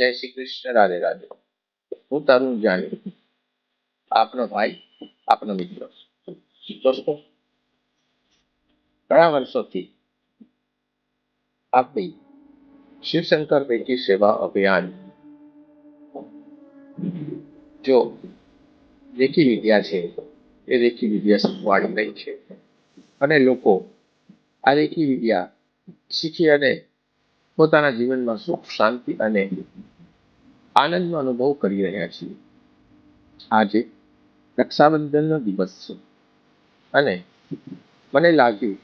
જય શ્રી કૃષ્ણ, રાધે રાધે. હું તરુણ જાણી આપનો ભાઈ, આપનો મિત્ર. દોસ્તો, ઘણા વર્ષોથી આપણી શિવશંકર પૈકી સેવા અભિયાન જો રેકી વિદ્યા છે, એ રેખી વિદ્યા શીખવાડી રહી છે. અને લોકો આ દેખી વિદ્યા શીખી અને પોતાના જીવનમાં સુખ, શાંતિ અને આનંદનો અનુભવ કરી રહ્યા છીએ. આજે રક્ષાબંધનનો દિવસ છે. અને મને લાગ્યું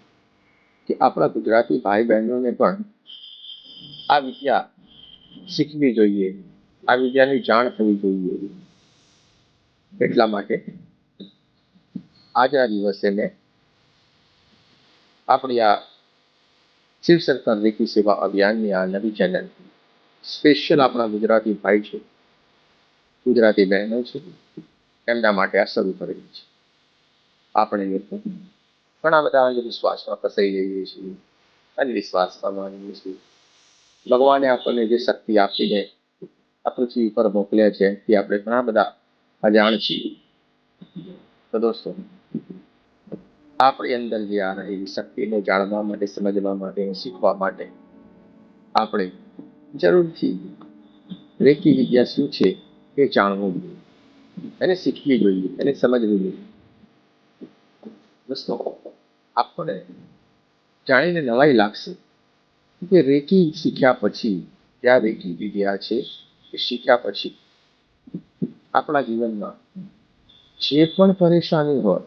કે આપણા ગુજરાતી ભાઈ બહેનોને પણ આ વિદ્યા શીખવી જોઈએ. આ વિદ્યાની જાણ થવી જોઈએ. એટલા માટે આજના દિવસે મેં આપણી આ શિવ સરકાર રેકી સેવા અભિયાનની આ નવી ચેનલ સ્પેશિયલ આપણા ગુજરાતી ભાઈ છે, ગુજરાતી બહેનો છે, એમના માટે આ શરૂ કરેલી છે. આપણે ઘણા બધા અંધવિશ્વાસમાં ફસાઈ જઈએ છીએ, અંધવિશ્વાસમાં માનીએ છીએ. ભગવાને આપણને જે શક્તિ આપીને આ પૃથ્વી પર મોકલ્યા છે તે આપણે ઘણા બધા અજાણ છીએ. તો દોસ્તો, આપણી અંદર જે આ રહેલી શક્તિને જાણવા માટે, સમજવા માટે, શીખવા માટે આપણે જરૂરથી. રેકી વિદ્યા શું છે એ જાણવું જોઈએ. એને શીખવી જોઈએ, એને સમજવી જોઈએ. દોસ્તો આપણને જાણીને નવાઈ લાગશે કે રેકી શીખ્યા પછી ત્યાં રેકી વિદ્યા છે એ શીખ્યા પછી આપણા જીવનમાં જે પણ પરેશાની હોય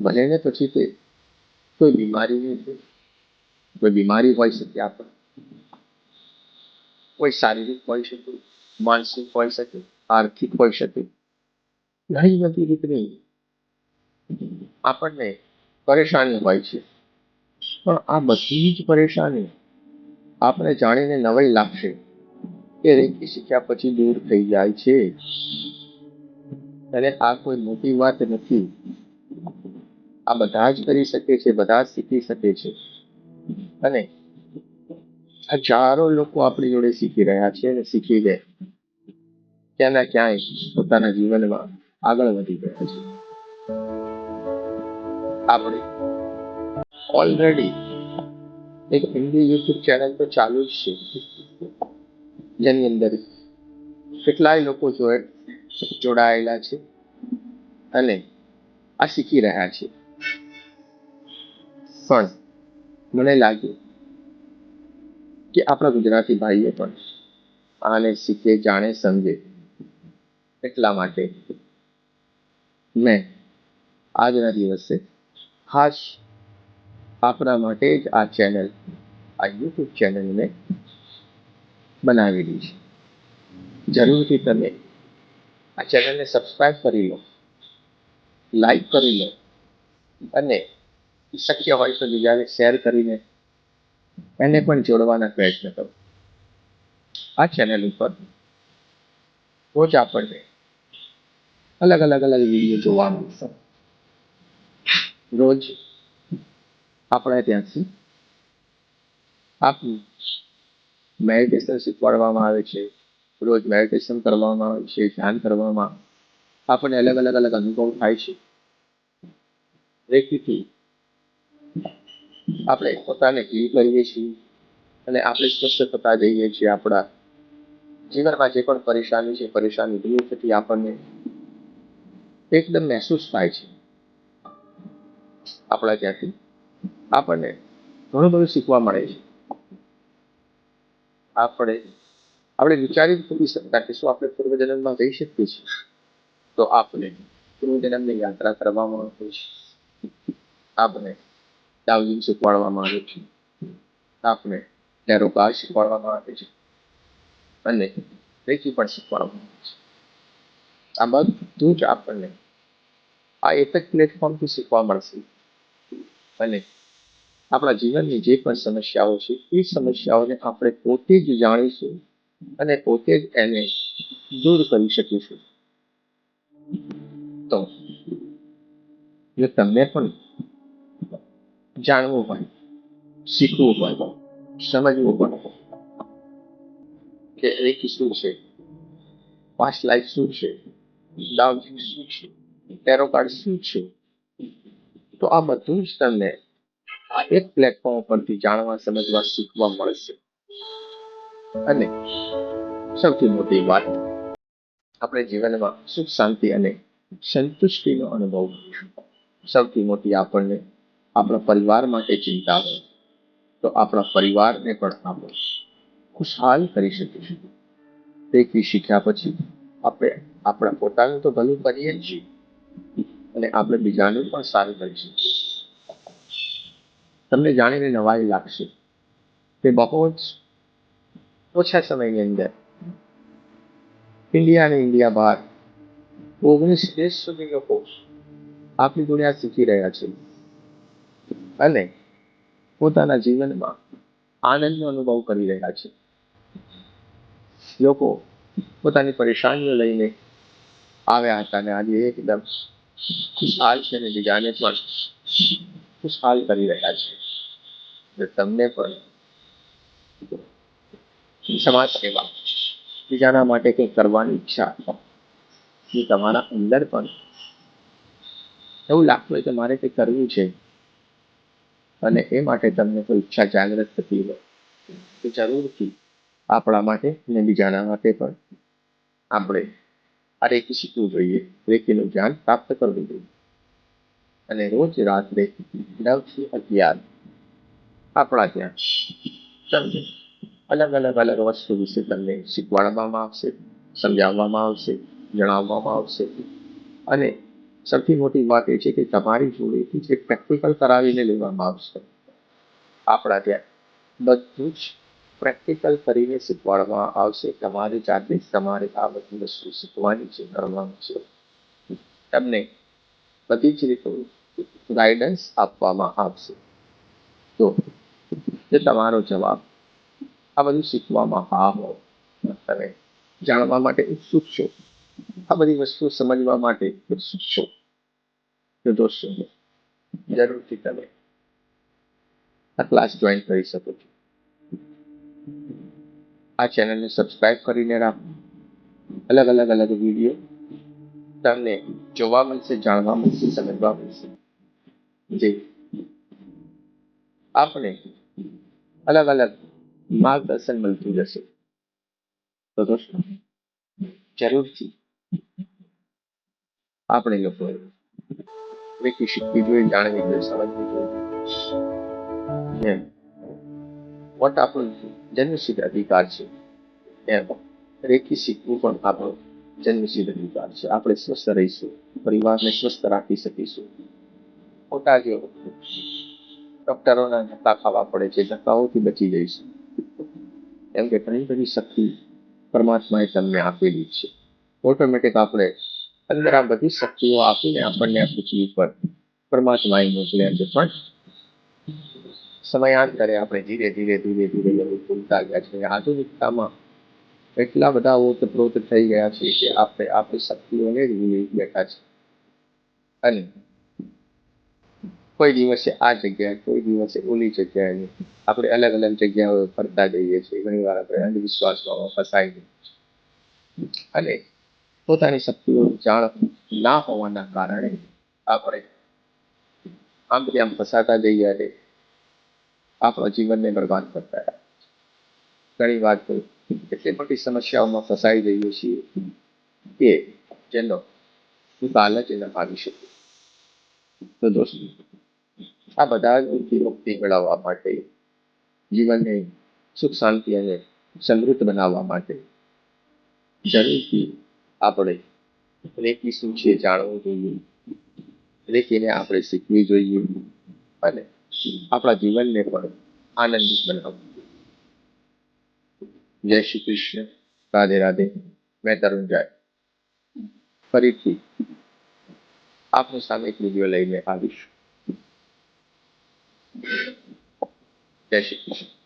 ભલે ને પછી તે કોઈ બીમારીની કોઈ બીમારી હોઈ શકે, આપણે કોઈ શારીરિક હોઈ શકે, માનસિક હોઈ શકે, આર્થિક હોઈ શકે, ઘણી બધી રીતની આપણને પરેશાની હોય છે. પણ આ બધી જ પરેશાની આપણે જાણીને નવાઈ લાગશે કે રેકી શીખ્યા પછી દૂર થઈ જાય છે. અને આ કોઈ મોટી વાત નથી. આ બધા જ કરી શકે છે, બધા જ શીખી શકે છે. અને હજારો લોકો આપણી જોડે શીખી રહ્યા છે અને શીખી ગયા ક્યાં ના ક્યાંય પોતાના જીવનમાં આગળ વધી ગયા છે. આપણે ઓલરેડી એક હિન્દી યુટ્યુબ ચેનલ તો ચાલુ જ છે. જેની અંદર કેટલાય લોકો જોડાયેલા છે અને આ શીખી રહ્યા છે. પણ મને લાગ્યું કે આપણા ગુજરાતી ભાઈઓ પણ આને શીખે, જાણે, સમજે એટલા માટે મેં આજના દિવસે ખાસ આપણા માટે જ આ ચેનલ, આ યુટ્યુબ ચેનલને બનાવેલી છે. જરૂરથી તમે આ ચેનલને સબસ્ક્રાઈબ કરી લો લાઈક કરી લો અને શક્ય હોય તો બીજાને શેર કરીને એને પણ જોડવાના પ્રયત્ન કરો. આ ચેનલ ઉપર રોજ આપણને અલગ અલગ અલગ વીડિયો જોવા મળશે. રોજ આપણે ત્યાંથી આપનું મેડિટેશન શીખવાડવામાં આવે છે. રોજ મેડિટેશન કરવામાં આવે છે, ધ્યાન કરવામાં. આપણને અલગ અલગ અલગ અનુભવ થાય છે. રેકીથી આપણે પોતાને હીલ કરીએ છીએ અને આપણે સ્વસ્થ થતા જઈએ છીએ આપણા જીવનમાં જે પણ પરેશાની છે, પરેશાની દૂર થતી આપણને એકદમ મહેસૂસ થાય છે. આપણા ત્યાંથી આપણને ઘણું બધું શીખવા મળે છે. આપણે આપણે વિચારી નથી શકતા કે શું આપણે પૂર્વજન્મમાં જઈ શકીએ છીએ. તો આપણે પૂર્વજન્મની યાત્રા કરવામાં આવે છે. આપણે ડાવલિંગ શીખવાડવામાં આવે છે. આપણે ટેરોકા શીખવાડવામાં આવે છે. અને રેકી પણ શીખવાડવામાં આવે છે. આ બધું જ આપણને આ એક જ પ્લેટફોર્મથી શીખવા મળશે. અને આપણા જીવનની જે પણ સમસ્યાઓ છે, એ સમસ્યાઓને આપણે પોતે જ જાણીશું અને પોતે જ એને દૂર કરી શકીશું. તો, જો તમને પણ જાણવું હોય, શીખવું હોય, સમજવું હોય કે રેકી શું છે? પાસ્ટ લાઈફ શું છે? ડાઉન શું છે? ટેરો કાર્ડ શું છે? તો આ બધું જ તમને આ એક પ્લેટફોર્મ પરથી જાણવા, સમજવા, શીખવા મળશે. અને સૌથી મોટી વાત, આપણે જીવનમાં સુખ, શાંતિ અને સંતુષ્ટિનો અનુભવ. સૌથી મોટી આપણને આપણા પરિવાર માટે ચિંતા હોય, તો આપણા પરિવારને પણ આપણે ખુશહાલ કરી શકીશું તેથી શીખ્યા પછી આપણે આપણા પોતાનું તો ભલું કરીએ જ છીએ, અને આપણે બીજાનું પણ સારું કરીશું તમને જાણીને નવાઈ લાગશે તે બહુ જ ઓછા સમયની અંદર ઇન્ડિયા અને ઇન્ડિયા બહાર ઓગણીસ દેશ સુધી લોકો આપણી દુનિયા શીખી રહ્યા છે. અને પોતાના જીવનમાં આનંદનો અનુભવ કરી રહ્યા છે. લોકો પોતાની પરેશાનીઓ લઈને આવ્યા હતા અને આજે એકદમ ખુશહાલ છે અને બીજાને પણ ખુશહાલ કરી રહ્યા છે. તમને પણ સમાજ સેવા બીજાના માટે કંઈક કરવાની ઈચ્છા એ તમારા અંદર પણ એવું લાગતું હોય કે મારે કંઈક કરવું છે અને એ માટે તમને કોઈ ઈચ્છા જાગૃત થતી હોય, તો જરૂરથી આપણા માટે અને બીજાના માટે પણ આપણે આ રેકી શીખવું જોઈએ રેકીનું જ્ઞાન પ્રાપ્ત કરવું જોઈએ. અને રોજ રાત્રે નવથી અગિયાર આપણા ત્યાં તમને અલગ અલગ અલગ વસ્તુ વિશે તમને શીખવાડવામાં આવશે, સમજાવવામાં આવશે, જણાવવામાં આવશે. અને સૌથી મોટી વાત એ છે કે તમારી જોડેથી જે પ્રેક્ટિકલ કરાવીને લેવામાં આવશે. આપણા ત્યાં બધું જ પ્રેક્ટિકલ કરીને શીખવાડવામાં આવશે. તમારી જાતે જ તમારે આ બધી વસ્તુ શીખવાની છે કરવાની છે. તમને બધી જ રીતે ગાઈડન્સ આપવામાં આવશે. તો જે તમારો જવાબ આ બધું શીખવામાં હા હો તમે જાણવા માટે ઉત્સુક છો. આ બધી વસ્તુ સમજવા માટે છો. દોસ્તો, જરૂરથી તમે આ ક્લાસ જોઈન કરી શકો છો. આ ચેનલને સબસ્ક્રાઇબ કરીને રાખો. અલગ અલગ અલગ વીડિયો તમને જોવા મળશે, જાણવા મળશે, સમજવા મળશે. જે આપણે અલગ અલગ માર્ગદર્શન મળતું જશે. તો દોસ્તો, જરૂરથી આપણે લોકો વ્યક્તિ શીખવી જોઈએ જાણવી જોઈએ સમજવી જોઈએ. એમ. વોટ આપણો જન્મસિદ્ધ અધિકાર છે? એમ. રેખી શીખવું પણ આપણો જન્મસિદ્ધ અધિકાર છે. આપણે સ્વસ્થ રહીશું, પરિવારને સ્વસ્થ રાખી શકીશું. ખોટા જો ડોક્ટરોના ધક્કા ખાવા પડે છે, ધક્કાઓથી બચી જઈશું. એમ કે ઘણી બધી શક્તિ પરમાત્માએ તમને આપેલી છે. ઓટોમેટિક આપણે અંદર આ બધી શક્તિઓ આપીને આપણને પૃથ્વી પર પરમાત્માએ મોકલ્યા છે. પણ સમયાંતરે આપણે ધીરે ધીરે ધીરે ધીરે એવું ભૂલતા ગયા છે આધુનિકતામાં એટલા બધા ઓતપ્રોત થઈ ગયા છે કે આપણે આપણી શક્તિઓને ભૂલી બેઠા છે અને કોઈ દિવસે આ જગ્યાએ, કોઈ દિવસે ઓલી જગ્યાએ આપણે અલગ અલગ જગ્યાઓ ફરતા જઈએ છીએ. ઘણી વાર આપણે અંધવિશ્વાસમાં ફસાઈ અને પોતાની શક્તિઓ જાણ ના હોવાના કારણે આપણે આમ આમ ફસાતા જઈએ અને આપણા જીવનને બરબાદ કરતા ઘણી વાર તો એટલી મોટી સમસ્યાઓમાં ફસાઈ જઈએ છીએ કે જેનો કાલ જ એને આવી શકે. તો દોસ્તો, આ બધા જ મુક્તિ મેળવવા માટે, જીવનને સુખ શાંતિ અને સમૃદ્ધ બનાવવા માટે જરૂરથી આપણે રેકી શું છે જાણવું જોઈએ. રેકીને આપણે શીખવી જોઈએ અને આપણા જીવનને પણ આનંદિત બનાવવું જય શ્રી કૃષ્ણ. રાધે રાધે. મેં તરુણ જાય. ફરીથી આપની સામે એક વીડિયો લઈને આવીશ. જય શ્રી કૃષ્ણ.